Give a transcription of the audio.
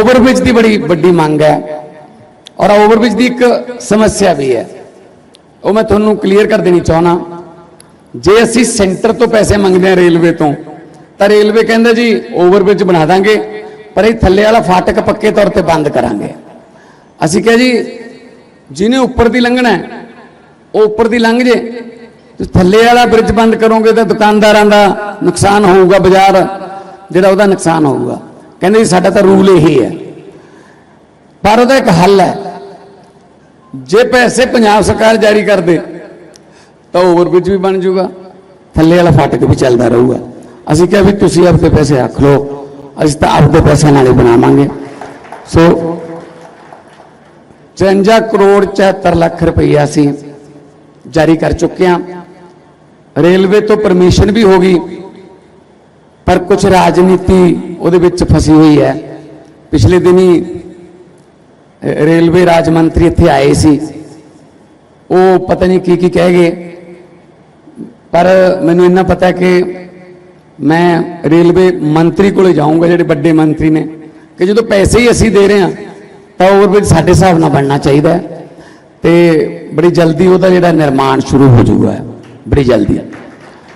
Overbridge ਦੀ ਬੜੀ ਵੱਡੀ ਮੰਗ ਹੈ ਔਰ ਓਵਰਬ੍ਰਿਜ ਦੀ ਇੱਕ ਸਮੱਸਿਆ ਵੀ ਹੈ। ਉਹ ਮੈਂ ਤੁਹਾਨੂੰ ਕਲੀਅਰ ਕਰ ਦੇਣੀ ਚਾਹਣਾ ਜੇ ਅਸੀਂ ਸੈਂਟਰ ਤੋਂ ਪੈਸੇ ਮੰਗਦੇ ਹਾਂ ਰੇਲਵੇ ਤੋਂ, ਤਾਂ ਰੇਲਵੇ ਕਹਿੰਦਾ ਜੀ ਓਵਰਬ੍ਰਿਜ ਬਣਾ ਦਾਂਗੇ, ਪਰ ਇਹ ਥੱਲੇ ਵਾਲਾ ਫਾਟਕ ਪੱਕੇ ਤੌਰ ਤੇ ਬੰਦ ਕਰਾਂਗੇ। ਅਸੀਂ ਕਿਹਾ ਜੀ, ਜਿਹਨੇ ਉੱਪਰ ਦੀ ਲੰਘਣਾ ਹੈ, ਉਹ ਉੱਪਰ ਦੀ ਲੰਘ ਜੇ। ਤੁਸੀਂ ਥੱਲੇ ਵਾਲਾ ਬ੍ਰਿਜ ਬੰਦ ਕਰੋਗੇ ਤਾਂ ਦੁਕਾਨਦਾਰਾਂ ਦਾ ਨੁਕਸਾਨ ਹੋਊਗਾ ਬਾਜ਼ਾਰ, ਜਿਹੜਾ ਉਹਦਾ ਨੁਕਸਾਨ ਹੋਊਗਾ। ਕਹਿੰਦੇ ਜੀ, ਸਾਡਾ ਤਾਂ ਰੂਲ ਇਹੀ ਹੈ। ਪਰ ਉਹਦਾ ਇੱਕ ਹੱਲ ਹੈ। ਜੇ ਪੈਸੇ ਪੰਜਾਬ ਸਰਕਾਰ ਜਾਰੀ ਕਰਦੇ ਤਾਂ ਓਵਰਬ੍ਰਿਜ ਵੀ ਬਣ ਜਾਊਗਾ। ਥੱਲੇ ਵਾਲਾ ਫਾਟਕ ਵੀ ਚੱਲਦਾ ਰਹੂਗਾ। ਅਸੀਂ ਕਿਹਾ ਵੀ ਤੁਸੀਂ ਆਪਦੇ ਪੈਸੇ ਰੱਖ ਲਓ। ਅਸੀਂ ਤਾਂ ਆਪਦੇ ਪੈਸੇ ਨਾਲ ਹੀ ਬਣਾਵਾਂਗੇ। ਸੋ 54 ਕਰੋੜ 74 ਲੱਖ ਰੁਪਈਆ ਅਸੀਂ ਜਾਰੀ ਕਰ ਚੁੱਕੇ ਹਾਂ। ਰੇਲਵੇ ਤੋਂ ਪਰਮਿਸ਼ਨ ਵੀ ਹੋ ਗਈ। ਪਰ ਕੁਝ ਰਾਜਨੀਤੀ ਉਹਦੇ ਵਿੱਚ ਫਸੀ ਹੋਈ ਹੈ। ਪਿਛਲੇ ਦਿਨੀ ਰੇਲਵੇ ਰਾਜ ਮੰਤਰੀ ਇੱਥੇ ਆਏ ਸੀ। ਉਹ ਪਤਾ ਨਹੀਂ ਕੀ ਕੀ ਕਹਿ ਗਏ। ਪਰ ਮੈਨੂੰ ਇੰਨਾ ਪਤਾ ਕਿ ਮੈਂ ਰੇਲਵੇ ਮੰਤਰੀ ਕੋਲੇ ਜਾਊਂਗਾ, ਜਿਹੜੇ ਵੱਡੇ ਮੰਤਰੀ ਨੇ। ਕਿ ਜਦੋਂ ਪੈਸੇ ਹੀ ਅਸੀਂ ਦੇ ਰਹੇ ਹਾਂ, ਤਾਂ ਉਹ ਵੀ ਸਾਡੇ ਹਿਸਾਬ ਨਾਲ ਬਣਨਾ ਚਾਹੀਦਾ ਹੈ। ਤੇ ਬੜੀ ਜਲਦੀ ਉਹਦਾ ਜਿਹੜਾ ਨਿਰਮਾਣ ਸ਼ੁਰੂ ਹੋ ਜਾਊਗਾ, ਬੜੀ ਜਲਦੀ।